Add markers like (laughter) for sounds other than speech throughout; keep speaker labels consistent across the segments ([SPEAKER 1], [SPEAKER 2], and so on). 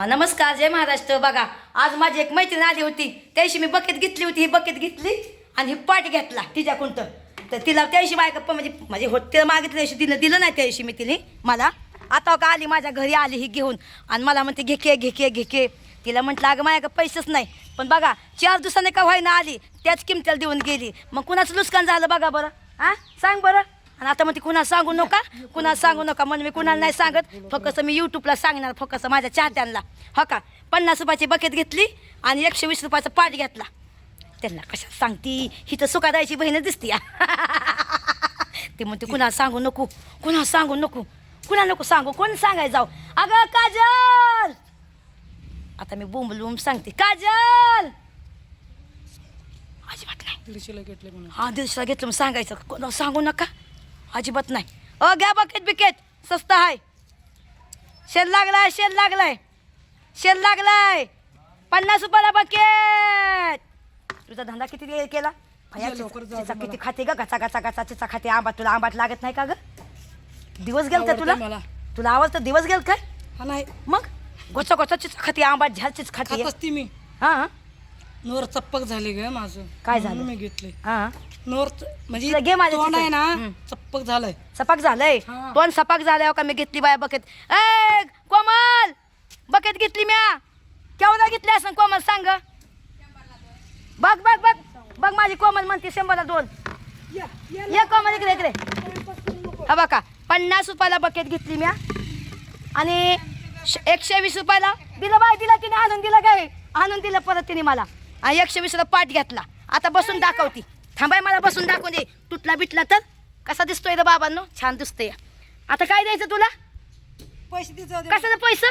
[SPEAKER 1] नमस्कार जय महाराष्ट्र. बघा आज माझी एक मैत्रीण आली होती. त्याशी मी बकेट घेतली होती. ही बकेट घेतली आणि ही पाट घेतला तिच्या कोणतं तर तिला त्याशी दिवशी पण म्हणजे म्हणजे हो तिला मागितलं तिनं दिलं नाही त्याशी मी तिने. मला आता का आली माझ्या घरी आली ही घेऊन. आणि मला म्हणते घेके घेके घेके तिला म्हटलं अगं माझ्याकडे पैसेच नाही. पण बघा चार दिवसाने का व्हायना आली त्याच किमतीला देऊन गेली. मग कुणाचं नुकसान झालं बघा बरं. हां? सांग बरं. आणि आता म्हणते कुणा सांगू नका? कुणा सांगू नका? म्हणून मी कुणाला नाही सांगत. फक्त मी यूट्यूबला सांगणार फक्त माझ्या चाहत्यांना. हो का? पन्नास रुपयाची बकेट घेतली आणि एकशे वीस रुपयाचा पाट घेतला. त्यांना कशा सांगती? ही तर सुखादायची बहीण दिसती. (laughs) ते म्हणते कुणाला सांगू नको? कुणाला सांगू नको? कुणा नको सांगू? कोण सांगायला जाऊ? अगं काजल! आता मी बोंब बोंब सांगते. काजल! अजिबात नाही.
[SPEAKER 2] घेतले
[SPEAKER 1] हा दिवसाला घेतलं मग सांगायचं. कोणाला सांगू नका? अजिबात नाही. अ घ्या बकेट बिकेट. स्वस्त आहे. शेल लागलाय शेल लागलाय. शेल लागलाय. पन्नास रुपयाला बकेट. तुझा धंदा किती केला?
[SPEAKER 2] दे
[SPEAKER 1] किती खाते ग? गचा गचा गचा तिचा खाते. आंबा तुला आंबाट लागत नाही का ग? दिवस गेल का तुला. तुला आवडतं दिवस गेल काय
[SPEAKER 2] हा नाही.
[SPEAKER 1] मग? गोचा गोचा चिच खाते आंबाट झालचीच खाते.
[SPEAKER 2] मी.
[SPEAKER 1] हा
[SPEAKER 2] नोर चप्पक झाले ग माझं.
[SPEAKER 1] काय झालं?
[SPEAKER 2] मी घेतले
[SPEAKER 1] हा.
[SPEAKER 2] नोर च- म्हणजे
[SPEAKER 1] माझ्या
[SPEAKER 2] तोंड आहे ना
[SPEAKER 1] हम्म.
[SPEAKER 2] चप्पक झालंय.
[SPEAKER 1] सपाक झालंय?
[SPEAKER 2] हा.
[SPEAKER 1] दोन सपाक झाल्यावर का मी घेतली बाया बकेट? ए कोमल! बकेट घेतली म्या. केवढा घेतली असं कोमल सांग बघ बघ बघ. बघ माझी कोमल म्हणते शंभरला दोन. ये कोमल इकडे इकडे. हा बघा पन्नास रुपयाला बकेट घेतली म्या. आणि श- एकशे वीस रुपयाला दिलं बाय दिला तिने आणून दिलं काय आणून दिलं परत तिने मला. आणि एकशे वीसला पाठ घेतला. आता बसून दाखवती. थांबाय मला बसून दाखवून दे. तुटला बिटला तर? कसा दिसतोय रे बाबांनो? छान दिसतोय. आता काय द्यायचं तुला?
[SPEAKER 2] पैसे दे जाऊ दे.
[SPEAKER 1] कशाचं पैसे?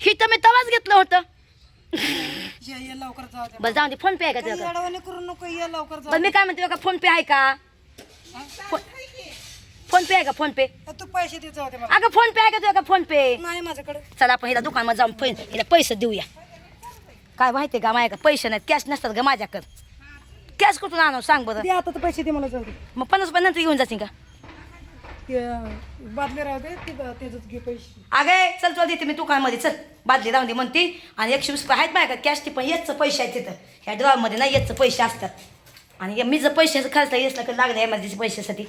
[SPEAKER 1] ही तर मी तवाच घेतलं होतं.
[SPEAKER 2] ये ये लवकर जाऊ दे.
[SPEAKER 1] बरं जाऊ दे फोन पे आहे का
[SPEAKER 2] काही
[SPEAKER 1] तुझ्याकडे?
[SPEAKER 2] अडवणी करू नको ये लवकर जाऊ
[SPEAKER 1] बरं मी काय म्हणते बघा फोन पे आहे का? फोन पे आहे का फोन पे.
[SPEAKER 2] तू पैसे दे जाऊ दे मला.
[SPEAKER 1] अगं फोन पे आहे का तुझ्या फोन पे?
[SPEAKER 2] नाही माझ्याकडे.
[SPEAKER 1] चला आपण हिला दुकानामध्ये जाऊन पै हिला पैसे देऊया. काय माहिती का माझ्याकडे पैसे नाहीत कॅश नसतात का माझ्याकडे? कॅश कुठून आणू सांग बरं.
[SPEAKER 2] दे आता तर पैसे दे मला जाऊ दे.
[SPEAKER 1] मग पन्नास रुपये नंतर घेऊन जाशील का?
[SPEAKER 2] ते, बादले राहू दे ते त्याच्यात घे पैसे.
[SPEAKER 1] अगे चल तुला देते मी दुकानमध्ये चल. बादली राहून दे म्हणते. आणि एकशे वीस रुपये आहेत माझ्याकडे कॅशचे पण येतचं पैसे आहेत तिथं. ह्या ड्रॉमध्ये नाही येतचं पैसे असतात. आणि मी जर पैशाचं खर्च येसला की लागले एमर्जन्सी पैशासाठी.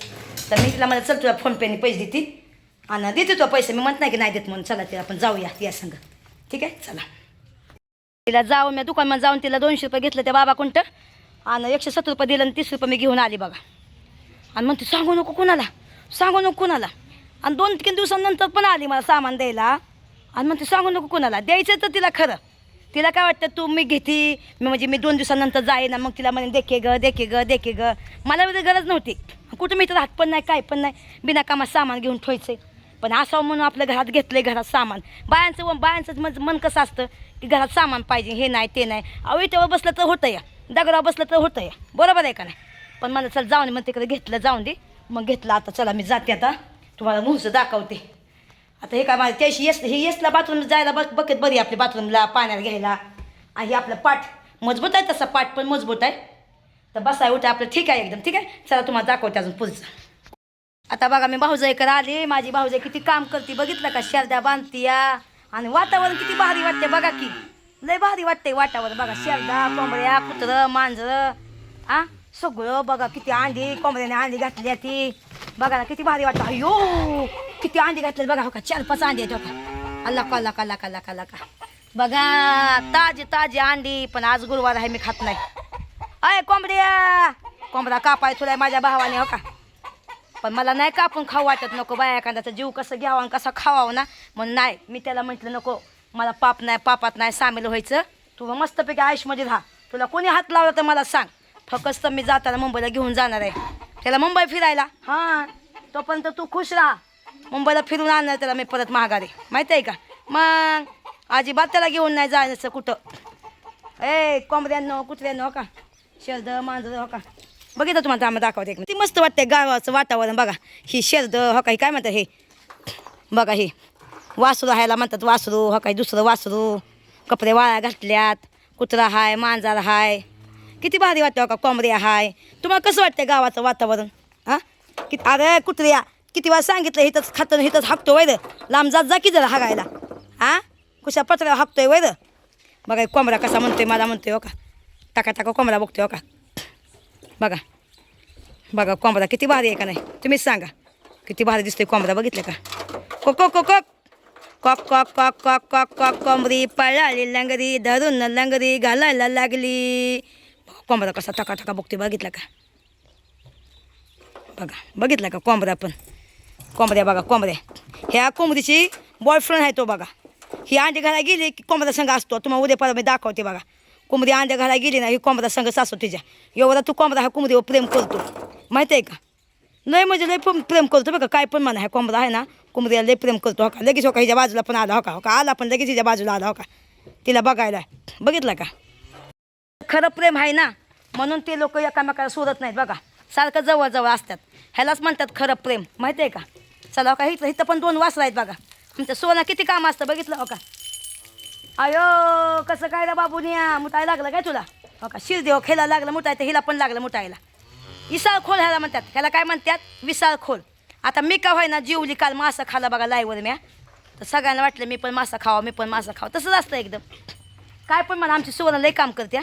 [SPEAKER 1] तर मी तिला मला चल तुला फोनपेने पैसे देते. आणि देते तुला पैसे. मी म्हणत नाही की नाही देत म्हणून. चला तिला आपण जाऊया या संग. ठीक आहे? चला. तिला जाऊन मी दुकानामध्ये जाऊन तिला दोनशे रुपये घेतलं त्या बाबा कोणतं? आणि एकशे सत्तर रुपये दिलं आणि तीस रुपये मी घेऊन आली बघा. आणि म्हणते सांगू नको कुणाला सांगू नको कुणाला. आणि दोन तीन दिवसानंतर पण आली मला सामान द्यायला. आणि म्हणते सांगू नको कुणाला द्यायचं तर तिला खरं. तिला काय वाटतं तू मी घेती? मी म्हणजे मी दोन दिवसानंतर जाईन मग तिला म्हणे देखे ग देखे ग देखे ग. मला वगैरे गरज नव्हती. कुठं मी तर हात पण नाही काय पण नाही. बिना कामात सामान घेऊन ठेवायचं. पण असं म्हणून आपल्या घरात घेतलं घरात सामान. बायांचं व- बायांचं मन मन कसं असतं की घरात सामान पाहिजे हे नाही ते नाही. अहो बसलं तर होतं या दगडावर बसलं तर होतं आहे बरोबर आहे का नाही? पण मला चल जाऊन मग तिकडे घेतलं जाऊन दे. मग घेतलं आता. चला मी जाते आता. तुम्हाला मुहूर्त दाखवते. आता हे काय माझं त्याशी येस हे येसला बाथरूम जायला बघ बघत बरी आपली बाथरूमला पाण्यात घ्यायला. आणि हे आपलं पाठ मजबूत आहे तसा पाठ पण मजबूत आहे. तर बसाय उठा आपलं ठीक आहे एकदम ठीक आहे? चला तुम्हाला दाखवते अजून पुढचं. आता बघा मी भाऊजाईकडे आले. माझी भाऊजाई किती काम करते बघितलं का? शरद्या बांधतीया. आणि वातावरण किती भारी वाटते बघा की. लय भारी वाटते वाटावर बघा शेरदा कोंबड्या कुत्रं मांजरं आ? सगळं बघा किती अंडी कोंबड्याने अंडी घातली ती. बघा ना किती भारी वाटतं. अयो किती अंडी घातले बघा हो का चार पाच अंडी आहेत हो का. अल्ला का लका लका लका का बघा ताजी ताजी अंडी पण आज गुरुवार आहे मी खात नाही. अय कोंबड्या! कोंबडा कापाय तुला माझ्या भावाने हो का. पण मला नाही कापून खाऊ वाटत नको बाया एखाद्याचा जीव कसं घ्यावा आणि कसा खावावं ना. म्हणून नाही मी त्याला म्हटलं नको मला पाप नाही पापात नाही सामील व्हायचं. तू मस्तपैकी आयुषमध्ये राहा. तुला कोणी हात लावला तर मला सांग. फकस्त मी जाताना मुंबईला घेऊन जाणार आहे. त्याला मुंबई फिरायला? हां. तोपर्यंत तू खुश राहा. मुंबईला फिरून आणणार त्याला मी परत महागारी माहिती आहे का? मग अजिबात त्याला घेऊन नाही जायचं कुठं. ए कोंबड्यांनो कुत्र्यांनो हो का? शेरद मांजर हो का? बघितलं तुम्हाला आम्ही दाखवते एक ती मस्त वाटते गावाचं वातावरण बघा. ही शेरद हो का ही काय म्हणतात हे? बघा हे. वासरू हायला म्हणतात वासरू हो काही दुसरं वासरू. कपडे वाळ्या घातल्यात कुत्रा हाय मांजार हाय. किती भारी वाटतं हो का कोंबड्या हाय. तुम्हाला कसं वाटतं गावाचं वातावरण? हां? किती अरे कुत्र्या किती वेळा सांगितलं हिथंच खातं हिथंच हाकतो वैर. लांब जात जा की जरा हागायला. आ कुशा पत्रा हाकतोय वैर. बघा कोंबरा कोंबडा कसा म्हणतोय मला म्हणतोय हो का. टाका टाका कोंबडा बघतोय हो का. बघा. बघा कोंबडा किती भारी आहे का नाही. तुम्हीच सांगा. किती भारी दिसतोय कोंबडा बघितलं का? को को को को कॉक कॉक कॉक कॉक कॉक कॉक कोंबरी पळाली लंगरी धरून लंगरी घालायला लागली. कोंबरा कसा टका टका बघतोय बघितलं का? बघा बघितलं का कोंबरा पण? कोंबऱ्या बघा कोंबऱ्या ह्या कोंबरीची बॉयफ्रेंड आहे तो बघा. ही अंडे घाला गेली की कोंबडा संघ असतो. तुम्हाला उद्या परवा मी दाखवते बघा. कोंबडी अंडे घाला गेली ना ही कोंबरा संघ असतो तिच्या. एवढा तू कोंबरा हा कोंबरीवर प्रेम करतो. माहिती आहे का? नाही म्हणजे नाही प्रेम प्रेम करतो बघा. काय पण म्हणा ह्या कोंबरा आहे ना कोंबडीला लय प्रेम करतो हो का? लगेच हो का हिच्या बाजूला पण आला हो का? हो का? आला पण लगेच हिच्या बाजूला आला हो का? तिला बघायला. बघितलं का? खरं प्रेम आहे ना? म्हणून ते लोक एकामेकाला सोडत नाहीत बघा. सारखं जवळजवळ असतात. ह्यालाच म्हणतात खरं प्रेम. माहिती आहे का? चला हो का? इथं इथं पण दोन वासरं आहेत बघा. आमच्या सोनं किती काम असतं बघितलं हो का? अयो कसं काय रे बाबूनिया मुठायला लागलं काय तुला? हो का? शिरदेव हो, खेळायला लागलं मुठायचं हिला पण लागलं मुठायला विसाळ खोल ह्याला म्हणतात. ह्याला काय म्हणतात? विसाळ खोल आता मी का व्हाय ना जेवली काल मासा खाला बघा लाईवर म्या. तर सगळ्यांना वाटलं मी पण मासा खावा मी पण मासा खावा. तसंच असतं एकदम. काय पण म्हणा आमची सुवर्ण लई काम करते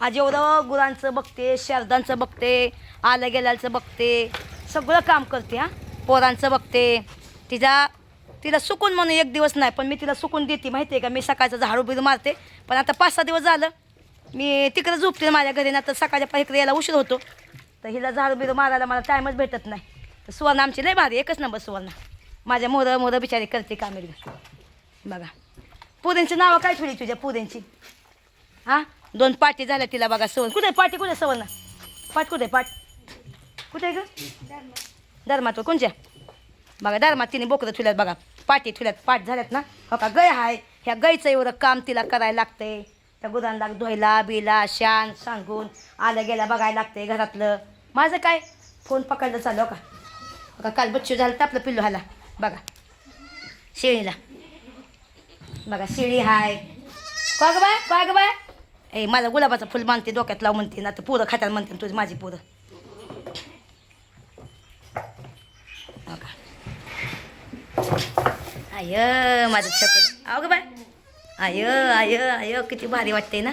[SPEAKER 1] आज एवढं गुरांचं बघते शारदांचं बघते आलं गेल्याचं बघते सगळं काम करते हां पोरांचं बघते. तिचा तिला सुकून म्हणून एक दिवस नाही पण मी तिला सुकून देते माहिती आहे का? मी सकाळचं झाडू बिडू मारते पण आता पाच सहा दिवस झालं मी तिकडं झोपते माझ्या घरी ना तर सकाळच्या पाय इकडे यायला उशीर होतो. तर हिला झाडू बिडू मारायला मला टाईमच भेटत नाही. तर सुवर्ण आमची नाही भारी एकच नंबर सुवर्ण. माझ्या मोरं मोरं बिचारी करते कामेरी बघा. पुऱ्यांची नावं काय ठेवली तुझ्या पुरेंची हां? दोन पाटी झाल्या तिला बघा सवण कुठे आहे पाटी कुठे आहे सवर्ण? पाट कुठे आहे पाट? कुठे आहे ग? धर्मात कोणच्या? बघा धर्मात तिने बोकडं ठुल्यात बघा. पाटी ठुल्यात पाट झाल्यात ना? हो का? गय आहे ह्या गयचं एवढं काम तिला करायला लागतंय. त्या गुरांना धुवायला बिला शान सांगून आलं गेलं बघायला लागतंय घरातलं. माझं काय? फोन पकडलं चालू हो का? बघा काल बच्चू झालं तर आपलं पिल्लू हाला बघा. शेळीला. बघा शेळी हाय. का बाय का बाय ए मला गुलाबाचं फुल मानते डोक्यात लावून म्हणते ना तर पोरं खात्याला म्हणते ना तुझी माझी पोरं. आय माझं छकल. अहो ग बाय आय आय आय किती भारी वाटते ना.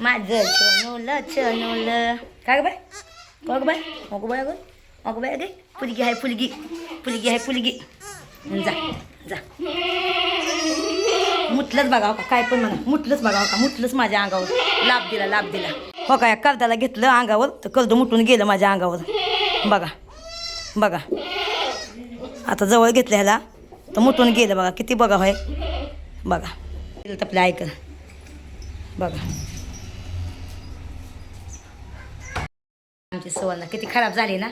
[SPEAKER 1] माझं छनोलं छनोलं काय ग बाय बघ बाय अगो हो बाय अगं. अगो बाय गे पुलगी आहे फुलगी फुलगी आहे फुलगी जा जा मुठलंच बघावं का काय पण म्हणा मुठलंच बघावं का मुठलंच माझ्या अंगावर लाभ दिला लाभ दिला हो काय कर्दाला घेतलं अंगावर तर कर्द मुठून गेलं माझ्या अंगावर बघा बघा आता जवळ घेतलं ह्याला तर मुठून गेलं बघा किती बघा होय बघा गेलं आपल्या ऐकलं बघा आमची सवर्ण किती खराब झाली ना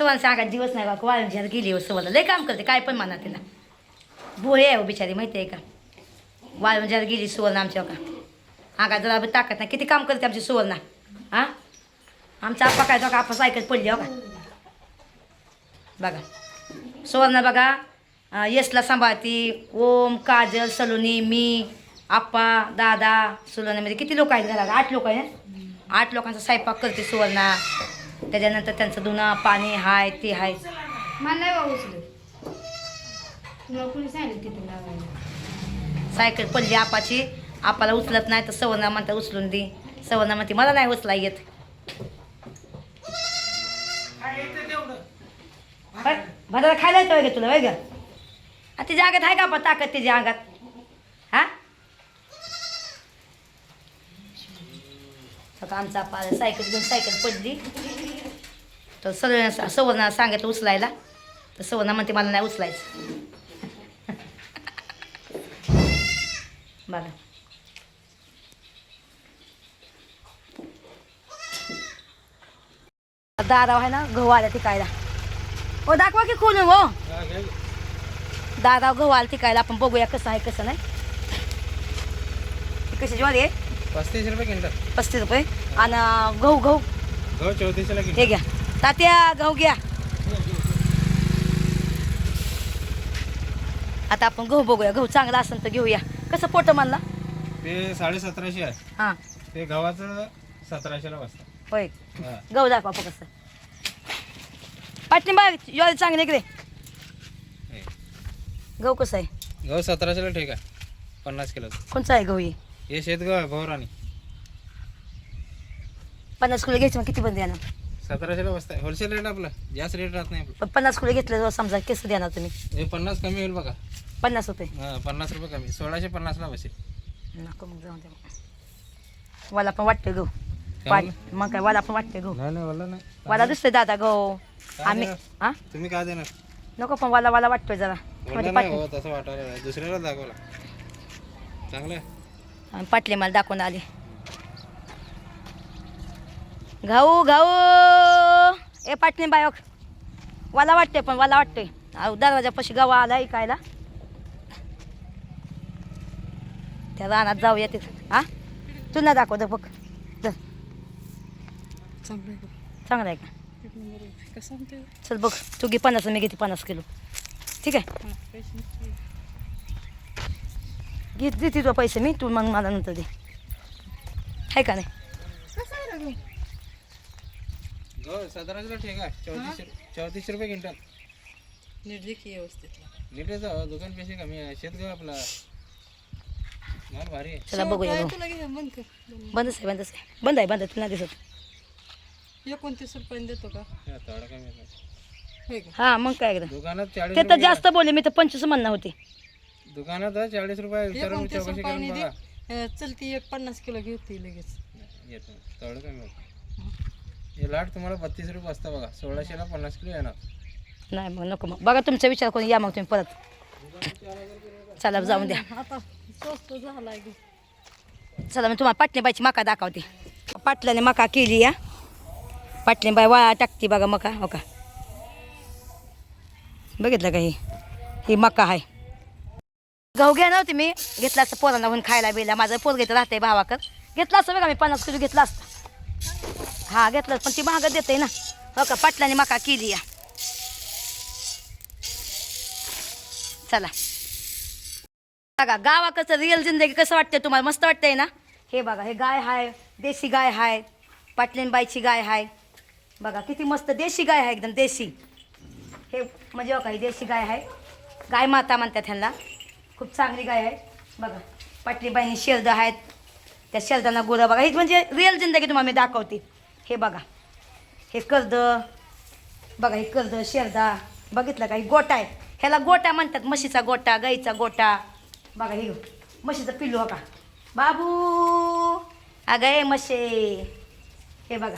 [SPEAKER 1] सवर्ण सांगा दिवस नाही बाबा वाळून गेली हो सवाला. लय काम करते काय पण म्हणा तिला. भोळे आहे हो बिचारी माहिती आहे का? वाळून गेली सुवर्ण आमच्या का? आगा जरा बी नाही. किती काम करते आमची सुवर्ण हां? आमचा आप्पा काय का आपा सायकल पडली हो का? बघा. सुवर्ण बघा. यशला सांभाळती. ओम काजल सलोनी मी आप्पा दादा सुलोनीमध्ये म्हणजे किती लोक आहेत घरात आठ लोक आहेत? आठ लोकांचा स्वयंपाक करते सुवर्णा त्याच्यानंतर त्यांचं धुणं पाणी हाय ते हाय.
[SPEAKER 2] मला नाही बाबा उचलत. तुम्हाला कोणी सांगितलं तिथे लावायला?
[SPEAKER 1] सायकल पडली आपाची. आपाला उचलत नाही तर सवर्णा म्हणता उचलून दे. सवर्णा म्हणते मला नाही उचला येत. भाताला खायला येतं का तुला वय ग आ, तिच्या अंगात आहे का आपण ताकद तिच्या अंगात? हा? आमचा आपा सायकल घेऊन सायकल पडली. तर सवर्ण सवर्णा सांगितलं उचलायला. तर सवर्णा म्हणते मला नाही उचलायचं. (laughs) बघा. दाराव आहे ना गहू आल्या तिकायला हो दाखवा की खोलून हो दाराव गहू आला तिकायला आपण बघूया कसं आहे कसं नाही. कशी ज्वारी आहे?
[SPEAKER 3] पस्तीस रुपये क्विंटल.
[SPEAKER 1] पस्तीस रुपये. आणि गहू गहू.
[SPEAKER 3] गहू चौतीसला
[SPEAKER 1] हे घ्या. तात्या गहू घ्या. आता आपण गहू बघूया. गहू चांगला असेल तर घेऊया. कसं पोट मानला?
[SPEAKER 3] ते साडेसतराशे आहे.
[SPEAKER 1] हां.
[SPEAKER 3] ते गव्हाचं सतराशेला बसतं.
[SPEAKER 1] होय.
[SPEAKER 3] हा.
[SPEAKER 1] गहू दाखवा आपण कसं. पाटणी बाग ज्वारी चांगली इकडे.
[SPEAKER 3] हे.
[SPEAKER 1] गहू कसं आहे?
[SPEAKER 3] गहू सतराशेला ठीक आहे. पन्नास किलो
[SPEAKER 1] कोणचा आहे गहू हे?
[SPEAKER 3] हे शेतगहू आहे भोवराणी.
[SPEAKER 1] पन्नास किलो घ्यायचं मग किती बंद देणार
[SPEAKER 3] सतराशेला बसत आहे होलसेल रेट आपलं. जास्त रेट राहत नाही आपलं.
[SPEAKER 1] पन्नास किलो घेतलं तर समजा कसं देणार तुम्ही.
[SPEAKER 3] हे पन्नास कमी होईल बघा.
[SPEAKER 1] पन्नास रुपये.
[SPEAKER 3] हां पन्नास रुपये कमी. सोळाशे पन्नासला बसेल.
[SPEAKER 1] नको मग जाऊन द्या मग. मला पण वाटतं गहू पाट मग काय मला पण वाटतं गहू
[SPEAKER 3] नाही नाही बोला नाही.
[SPEAKER 1] मला दुसरे दादा गहू आम्ही? हा?
[SPEAKER 3] तुम्ही काय देणार?
[SPEAKER 1] नको पण मला मला वाटतोय जरा. म्हणजे
[SPEAKER 3] बोललं नाही
[SPEAKER 1] पाटले
[SPEAKER 3] हो तसं वाटायला. दुसऱ्याला दाखवला चांगलं आहे.
[SPEAKER 1] आणि पाटले मला दाखवून आले. घाऊ घाऊ. ए पाटणे बायक मला वाटतंय पण मला वाटतंय. अहो दरवाजापाशी गावा आला ऐकायला. त्या रानात जाऊया तिथं. हा? तू ना दाखव दे बघ. चांगलं आहे. का चल बघ तू घे पन्नास मी घेते पन्नास किलो. ठीक आहे? घे देते तुला पैसे मी तू मग मला नंतर दे. आहे का नाही?
[SPEAKER 3] गहू ठीक आहे चौतीसशे चौतीसशे रुपये क्विंटल. दुकान पैसे कमी आहे शेतगहू आपला. माल भारी आहे.
[SPEAKER 1] चला बघूया गहू. बंदच आहे बंदच आहे. बंद आहे बंद आहे तुला नाही दिसत.
[SPEAKER 2] एकोणतीस रुपये देतो का?
[SPEAKER 3] हा, थोडा कमी आहे.
[SPEAKER 2] होय का
[SPEAKER 1] हा मग काय एकदा.
[SPEAKER 3] दुकानात चाळीस
[SPEAKER 1] ते तर
[SPEAKER 3] रुपये
[SPEAKER 1] जास्त बोलले मी तर पंचवीस म्हणणार होते.
[SPEAKER 3] दुकानात चाळीस रुपये विचारून
[SPEAKER 2] एकोणतीस
[SPEAKER 3] चौकशी करून
[SPEAKER 2] रुपयाने
[SPEAKER 3] बघा.
[SPEAKER 2] दे चलती एक पन्नास किलो घेते लगेच.
[SPEAKER 3] येतो थोडं कमी होतं. हे लाट तुम्हाला बत्तीस रुपये असतं बघा. सोळाशेला पन्नास किलो येणार.
[SPEAKER 1] नाही मग नको मग. बघा तुमचा विचार करून या मग तुम्ही परत. चला जाऊन द्या.
[SPEAKER 2] आता स्वस्त
[SPEAKER 1] चला मी तुम्हाला पाटणीबाईची मका दाखवते. पाटल्याने मका केली या पाटणीबाई वाळा टाकते बघा मका हो का? बघितलं का ही? ही मका आहे. गहू घ्या ना मी. घेतला असतं पोरांना होऊन खायला बिला माझं पोर घेत राहते भावाकर घेतला असतं बघा मी पन्नास किलो घेतला असतं. हा घेतलं पण ती महागत देते ना. हो का पाटलाने मका केली या. चला. बघा गावाकडचं रिअल जिंदगी कसं वाटतंय तुम्हाला? मस्त वाटतंय ना? हे बघा हे गाय आहे देशी गाय आहे पाटलीनबाईची गाय आहे बघा किती मस्त देशी गाय आहे एकदम देशी. हे म्हणजे बघा ही देशी गाय आहे गाय माता म्हणतात ह्यांना. खूप चांगली गाय आहे बघा पाटलीबाईनी शेरद आहेत त्या शेरदांना गुरं बघा. ही म्हणजे रिअल जिंदगी तुम्हाला मी दाखवते. हे बघा. हे कर्द बघा हे कर्द शेरदा बघितलं का? हे गोटा आहे. ह्याला गोटा म्हणतात म्हशीचा गोटा गाईचा गोटा. बघा हे म्हशीचं पिल्लू हो का? बाबू! अगं हे म्हशे. हे बघा.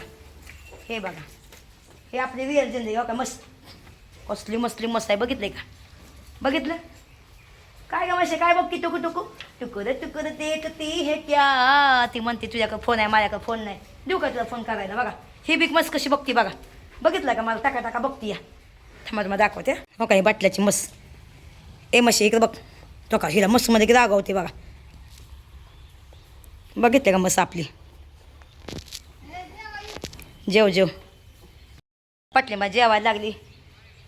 [SPEAKER 1] हे बघा. हे आपली रिअल जिंदगी हो का? मस्त. कसली मसली मस्त आहे. बघितलं का? बघितलं? काय ग म्हशे? काय बघ की टुकू टुकू? टुकुर टुकुर देखती हे क्या ती म्हणते तुझ्याकडे फोन आहे माझ्याकडे फोन नाही. देऊ का तुला फोन करायला? बघा. ही बिग मस्त कशी बघती बघा. बघितलं का मला? टाका टाका बघती या. थांबा तुम्हाला दाखवते हो. का ही बाटल्याची मस ए मशी इकडे बघ. तो का हिला मस्समध्ये किती रागवते बघा. बघितले का मस आपली? जेव जेव. पटली मग जेवायला लागली.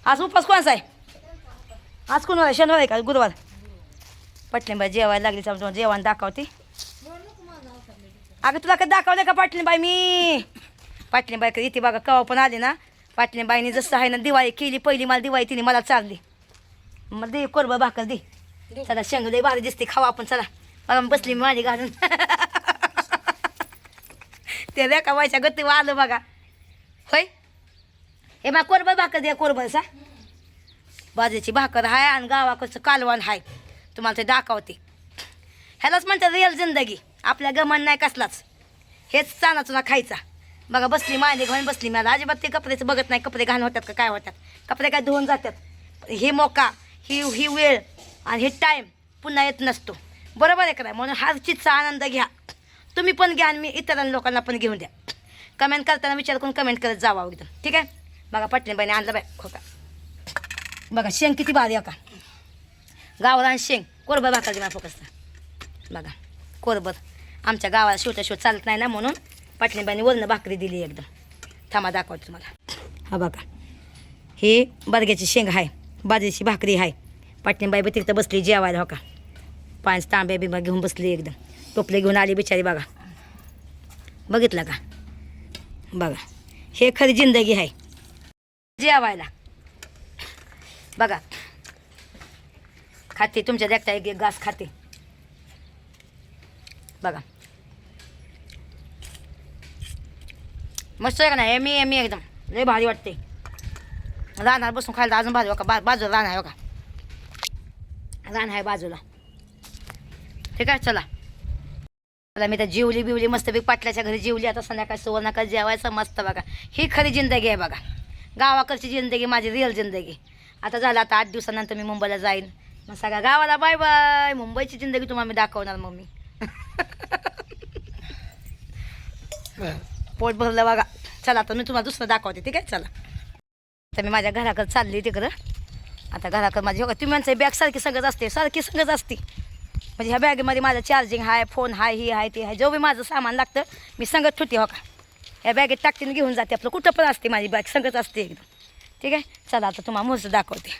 [SPEAKER 1] आज उपास कोणाचा आहे? आज कोण शनिवार आहे का? गुरुवार? पटलीबाई जेवायला लागली समजा जेवण दाखवते. अगं तुला का दाखवलं का पाटलीबाई मी? पाटलीबाई कधी इथे बघा कवा पण आली ना पाटलीबाईने जसं आहे ना दिवाळी केली पहिली मला दिवाळी तिने मला चालली. मग दे कोरबा भाकर दे. चला शेंग दे भारी दिसते खावा आपण चला. बघा बसली मी माझी घालून. (laughs) ते रेखा व्हायच्या गती आलं बघा. होय? हे मग कोरबा भाकर द्या कोरबसा बाजूची भाकर आहे आणि गावाकडचं कालवण आहे तुम्हाला ते दाखवते. ह्यालाच म्हणतात रिअल जिंदगी. आपल्या गमन नाही कसलाच. हेच चाना चुना खायचा. बघा बसली मांडी घेऊन बसली. मला अजिबात ते कपडेचं बघत नाही. कपडे घाण होतात का काय होतात? कपडे काय धुवून जातात. ही मोका ही ही वेळ आणि हे टाईम पुन्हा येत नसतो. बरोबर आहे का म्हणून हर चितचा आनंद घ्या. तुम्ही पण घ्या आणि मी इतर लोकांना पण घेऊन द्या. कमेंट करताना विचार करून कमेंट करत जावा एकदम ठीक आहे? बघा पटणीबाईने आणलं बाय खोका बघा शेंग किती भारी आहे का? गावरान शेंग. कोरबर भाकर मला फोकसता. बघा कोरबर आमच्या गावाला शिवता शिवत चालत नाही ना म्हणून पाटणीबाईने वरण भाकरी दिली एकदम. थांबा दाखवतो तुम्हाला. हा बघा ही बरग्याची शेंग आहे बाजरीची भाकरी आहे पाटणीबाई बी तिथं बसली जेवायला हो का? पाच तांब्या बिंबा घेऊन बसली एकदम. टोपले घेऊन आली बिचारी बघा. बघितलं का? बघा हे खरी जिंदगी आहे जेवायला. बघा खाते तुमच्या देखता एक एक घास खाते. बघा. मस्त आहे का नाही? एमी एमी एकदम. लय भारी वाटते. राहणार बसून खायला अजून भारी बघा बा बाजूला राहणार आहे बघा. रान आहे बाजूला. ठीक आहे चला. मला मी तर जेवली बिवली मस्त बी पाटल्याच्या घरी जेवली. आता संध्याकाळी सुवर्णाकडे जेवायचं मस्त बघा. ही खरी जिंदगी आहे बघा. गावाकडची जिंदगी माझी रिअल जिंदगी. आता झालं आता आठ दिवसानंतर मी मुंबईला जाईन. मग सगळ्या गावाला बाय बाय. मुंबईची जिंदगी तुम्हाला मी दाखवणार मग मी पोट भरलं बघा. चला आता मी तुम्हाला दुसरं दाखवते ठीक आहे? चला. आता मी माझ्या घराकडे चालली तिकडं. आता घराकडे माझी बघा तुम्ही म्हणते बॅग सारखी सगळंच असते. सारखी सगळंच असते. म्हणजे ह्या बॅगेमध्ये माझं चार्जिंग आहे फोन आहे ही आहे ते आहे जो बी माझं सामान लागतं मी संगत ठेवते हो का? ह्या बॅगेत टाकते आणि घेऊन जाते. आपलं कुठं पण असते माझी बॅग संगत असते एकदम. ठीक आहे? चला आता तुम्हाला मोस्ट दाखवते.